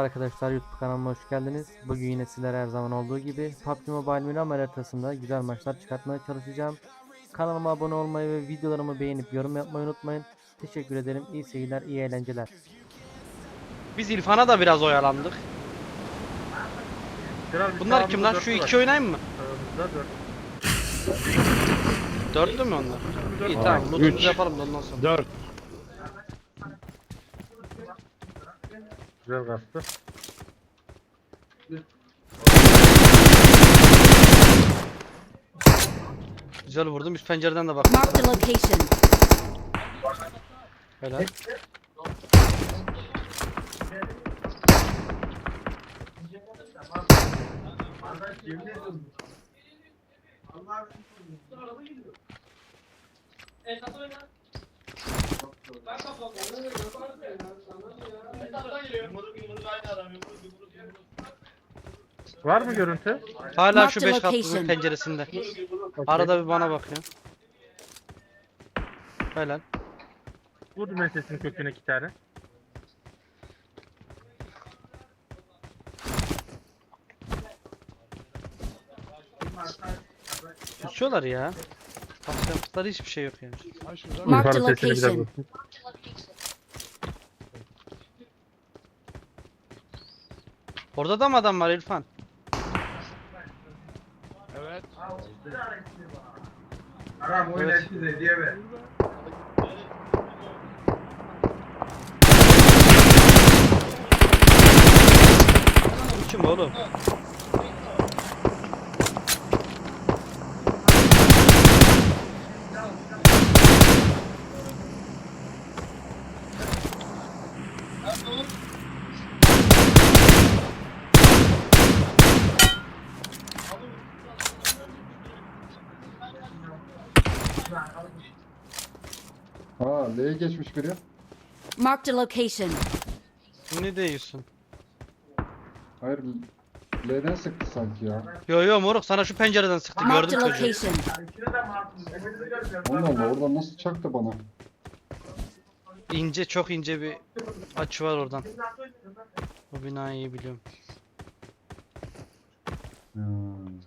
Merhaba arkadaşlar YouTube kanalıma hoş geldiniz. Bugün yine sizlere her zaman olduğu gibi PUBG Mobile Miramar haritasında güzel maçlar çıkartmaya çalışacağım. Kanalıma abone olmayı ve videolarımı beğenip yorum yapmayı unutmayın. Teşekkür ederim. İyi seyirler, iyi eğlenceler. Biz İrfan'a da biraz oyalandık. Bunlar kim lan? Şu dört iki oynayayım mı? Dört. Dörtlü mü onlar? İyi tamam. Lootumuzu yapalım da ondan sonra. 4 Güzel kastı. Güzel vurdum. Üst pencereden de bak. Marked a location. Helal. Var mı görüntü? Hala şu the 5 katlı penceresinde. Arada bir bana bakıyor. Helal. Vurdum ben sesini köküne iki tane. Tutuyorlar ya. Yaptıkları hiçbir şey yok yani. Marked a İrfan'ın sesini biraz location. Orada da mı adam var İrfan? Aram oyun Evet. etti de diye ver. Kim oğlum? Ha L'ye geçmiş biri. Marked a location. Ne diyorsun? Hayır L'den sıktı sanki ya. Yo yo moruk sana şu pencereden sıktı Marked gördüm a çocuğu. location. Allah Allah oradan nasıl çaktı bana? İnce çok ince bir açı var oradan. Bu binayı iyi biliyorum. Hmm.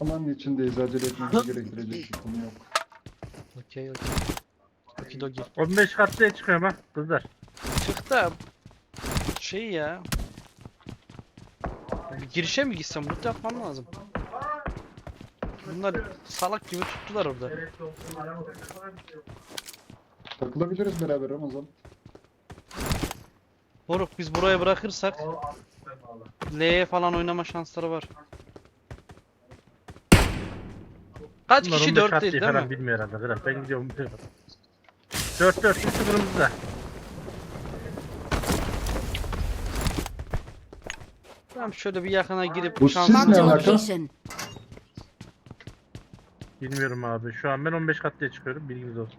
Aman içindeyiz acele etmemiz gerektirecek bir konu yok. Okey okey. Okidoki. 15 katlıya çıkıyorum ha kızlar. Çık da şey ya. Girişe mi gitsem? Loot yapmam lazım. Bunlar salak gibi tuttular orada. Takılabiliriz beraber Ramazan. Moruk biz buraya bırakırsak L'ye falan oynama şansları var. Kaç Bunlar kişi 4 değil değil mi? Bilmiyor herhalde. Ben gidiyorum. 4 4 3 0'ımızda. Tam şöyle bir yakına girip Bu şans- Bilmiyorum abi. Şu an ben 15 kat diye çıkıyorum. Bilginiz olsun.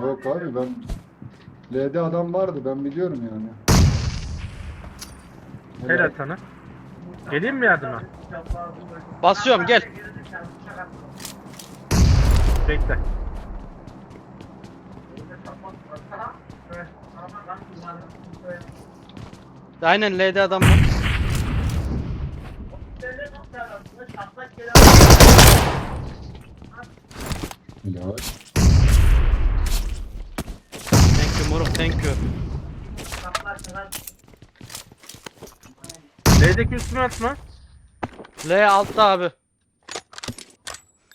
Yok abi ben... LD adam vardı ben biliyorum yani. Helal sana. Geleyim mi yardıma? Basıyorum gel. Bekle. Aynen LD adam var. Helal. Thank you moruk thank you. L'deki üstüme atma. L altta abi.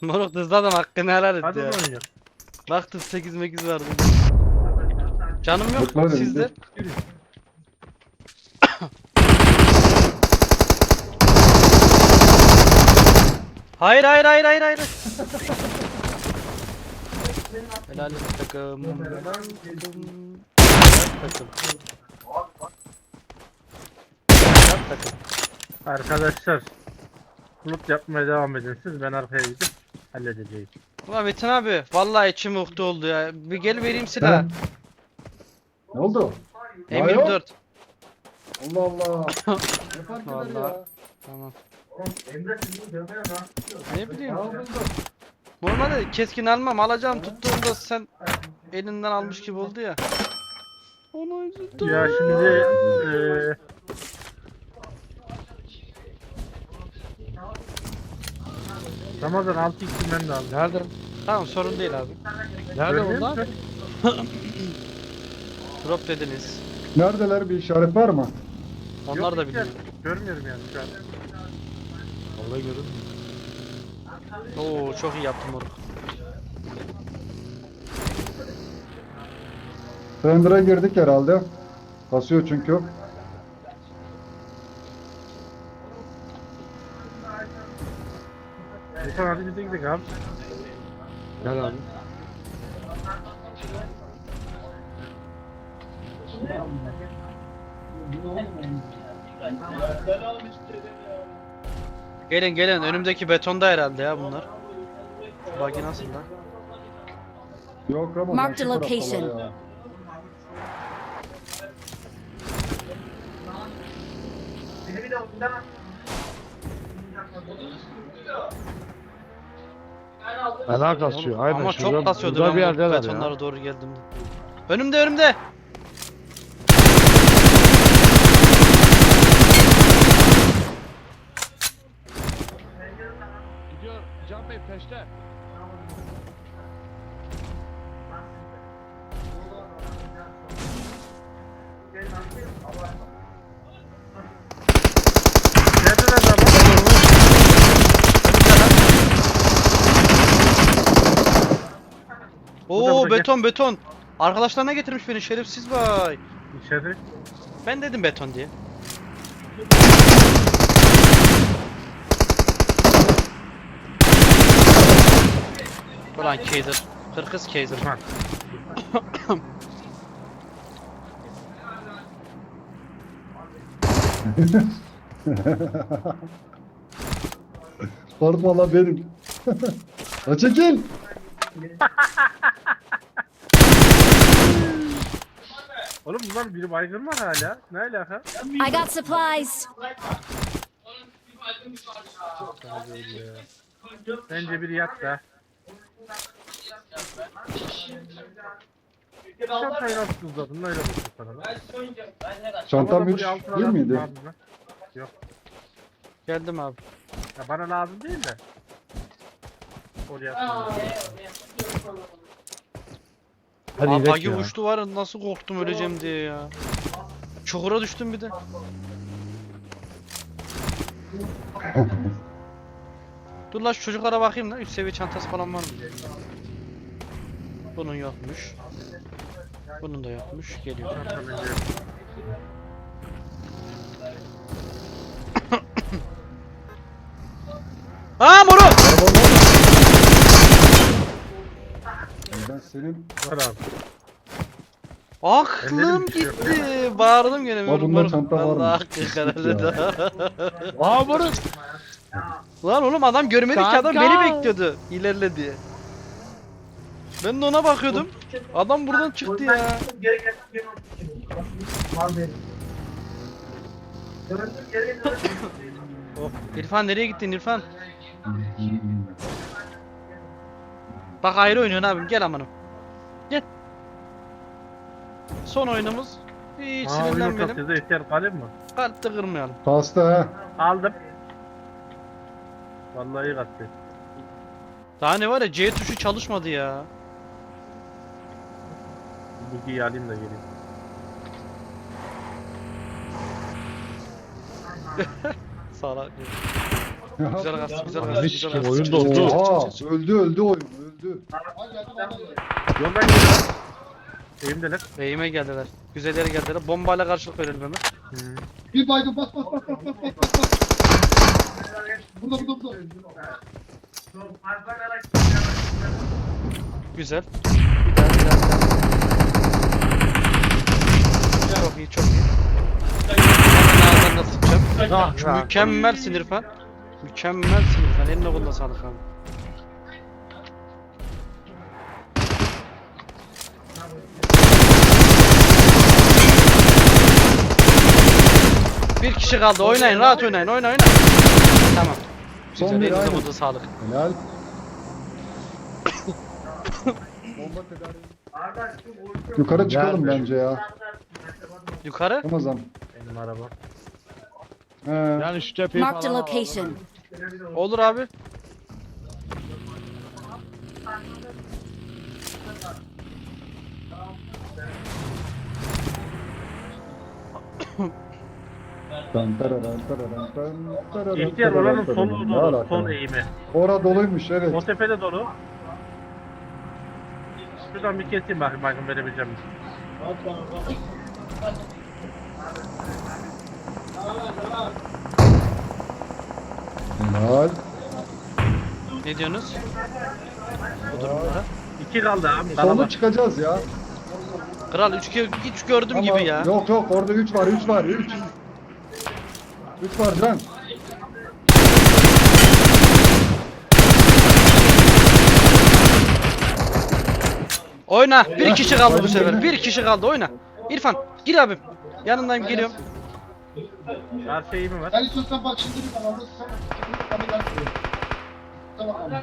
Moruk hızlı adam hakkını helal et Hadi ya. oynuyor. Baktım 8 8 vardı. Canım yok Yok lan sizde. önünde. Hayır hayır hayır hayır hayır. Helal et takım. Helal takım. Helal takım. Helal takım. Arkadaşlar. Loot yapmaya devam edin siz. Ben arkaya gidip halledeceğim. Ulan Metin abi vallahi içim ukde oldu ya. Bir gel vereyim silah. Ha? Ne oldu? M24. Allah Allah. Ne fark eder ya? Tamam. Ne bileyim. Normalde keskin almam alacağım tuttuğumda sen elinden almış gibi oldu ya. Onu üzüldüm. Ya şimdi eee Ramazan 6 x'inden de aldım. Nerede? Tamam sorun değil abi. Nerede Görmüyor bunlar? musun? Drop dediniz. Neredeler bir işaret var mı? Onlar Yok, da biliyor. Görmüyorum yani şu an. Vallahi görünmüyor. Oo çok iyi yaptım moruk. Render'a girdik herhalde. Basıyor çünkü. Lütfen hadi biz de gidelim abi. Gel abi. Gelin gelin önümdeki betonda herhalde ya bunlar. Şu buggy nasıl lan? Yok Ramazan Mark the location. ya. Fena kasıyor. Aynen. Ama şurada- çok basıyordu burada ben bir bu yerdeler betonlara ya. doğru geldiğimde. Önümde önümde. Bey peşte. Oo beton beton. Arkadaşlarına getirmiş beni şerefsiz vay. İçeri. Ben dedim beton diye. Ulan Kaiser. Kırkız Kaiser. Pardon valla benim. Ha çekil. Oğlum bunlar biri baygın var hala. Ne alaka? I got supplies. Bence biri yat da. Çantayı nasıl tuzladın? Öyle bakayım sana. lan. Çantam 3 altına değil miydi? Yok. Geldim abi. Ya bana lazım değil de. Oraya. Hadi Abi ya. uçtu var ya, nasıl korktum öleceğim diye ya. Çukura düştüm bir de. Dur lan şu çocuklara bakayım lan. Üst seviye çantası falan var mı? Bunun yokmuş. Bunun da yokmuş. Geliyor. Aa moru! Ben senin Var abi. Aklım gitti. Bağırdım gene. Aa, bunda çanta var mı? Hakkı kararlı Aa Barış. Lan oğlum adam görmedi ki adam beni bekliyordu. İlerle diye. Ben de ona bakıyordum. Adam buradan çıktı ya. Oh. İrfan nereye gittin İrfan? Bak ayrı oynuyorsun abim gel amanım. Gel. Son oyunumuz. Hiç Aa oyun sinirlenmedim. ortasında ihtiyar kalem mi? Kalpte kırmayalım. pasta ha. Aldım. Vallahi iyi kattı. Daha ne var ya C tuşu çalışmadı ya. Bu giyi alayım da geleyim. Salak. Güzel kastı güzel kastı. Hiç Güzel kastı. oyun doldu. Oha öldü öldü oyun öldü. Yoldan geliyor. Eğimdeler. Eğime geldiler. Güzel yere geldiler. Bombayla karşılık verelim hemen. Bir baygın bas bas bas bas bas bas bas. Burada burada burada. Güzel. Bir daha bir daha bir daha. Çok iyi çok iyi. Ağzından da sıkacağım. Ah, Şu ah. mükemmelsin İrfan. Mükemmelsin İrfan. Eline koluna sağlık abi. Bir kişi kaldı. Oynayın. Rahat oynayın. Oyna oyna. Tamam. Son Güzel. bir Elinize aynen. sağlık. Helal. Yukarı çıkalım bence ya. Yukarı. Ramazan. Benim araba. He. Yani şu tepeyi Marked a falan location. Olur abi. Tan tararan tararan tan tararan İhtiyar tararan oranın tararan. Ne dolu. alaka? Son eğimi. Ora doluymuş evet. O tepede dolu. Şuradan bir keseyim bakayım bakayım verebileceğim mi? Helal. Ne diyorsunuz? Bu durumlara. İki kaldı abi. Solda Kalabalık. çıkacağız ya. Kral 3 3 gördüm Ama gibi ya. Yok yok orada 3 var 3 var 3. 3 var can. Oyna. Bir kişi kaldı bu sefer. Bir kişi kaldı oyna. İrfan gir abim. Yanındayım geliyorum. Karşı eğimi var. Sen istiyorsan bak şimdi bir gel. Tamam abi.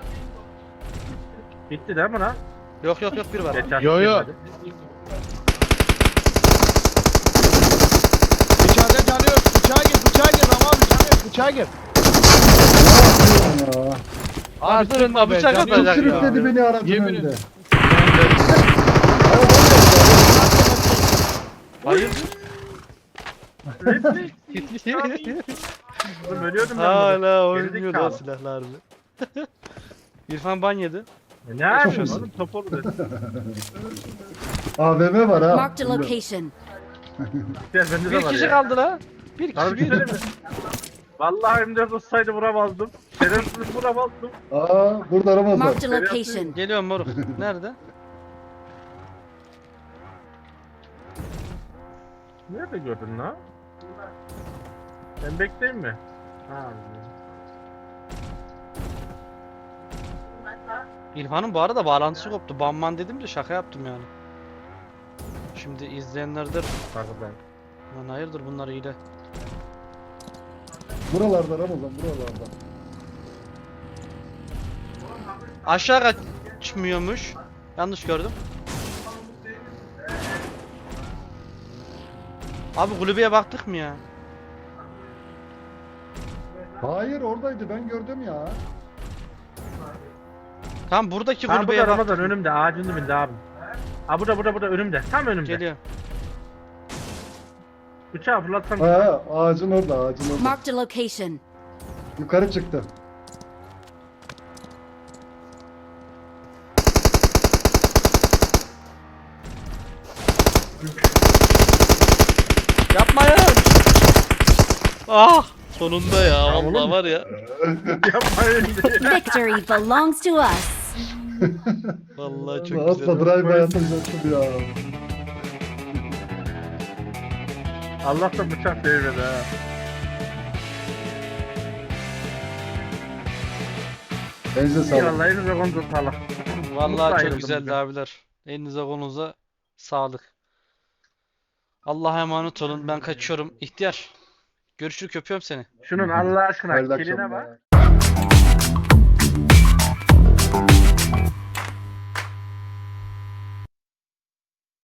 Bitti değil mi lan? Yok yok yok bir var. Geçer. Yo, yo. girmedi. İçeride canı yok. Bıçağa gir, bıçağa gir Ramazan bıçağa gir, bıçağa gir. Lan be, bıçak atacak ya. sürükledi beni aracın Yemin önünde. ederim. Hayır. Oğlum ölüyordum ben Hala burada. oynuyor Gerizekalı. da silahlarla. İrfan ban yedi. E Ne yapıyorsun oğlum? Top olur. AVM var ha. Marked a location. Gel bende de Bir var kişi ya. kaldı la. Bir Abi kişi bir bir. mi? Vallahi M4 olsaydı vuramazdım. Şerefsiz vuramazdım. Aa burada Ramazan. Marked a location. Geliyorum moruk. Nerede? Nerede gördün lan? Ben bekleyeyim mi? Ha. İlhan'ın bu arada bağlantısı koptu. Banman dedim de şaka yaptım yani. Şimdi izleyenlerdir. Pardon. Lan hayırdır bunlar iyi de. Buralarda Ramazan buralarda. Aşağı kaçmıyormuş. Yanlış gördüm. Abi kulübeye baktık mı ya? Hayır oradaydı ben gördüm ya. Tam buradaki Ha kulübeye burada baktık. Ramazan önümde ağacın dibinde abi. Ha burada burada burada önümde. Tam önümde. Geliyor. Bıçağı fırlatsam. Ha ağacın orada ağacın orada. Marked a location. Yukarı çıktı. Yapmayın. Ah! Sonunda ya. Vallahi var ya. Yapmayın diye. Victory belongs to us. Vallahi çok Atla güzel. drive atacaktım ya. Allah'tan bıçak değmedi ha. Elinize sağlık. vallahi elinize konuda sağlık. Vallahi çok ayrıldım güzeldi bugün. abiler. Elinize kolunuza sağlık. Allah'a emanet olun. Ben kaçıyorum. İhtiyar. Görüşürük öpüyorum seni. Şunun Allah aşkına Hayırlı kiline akşamlar. bak.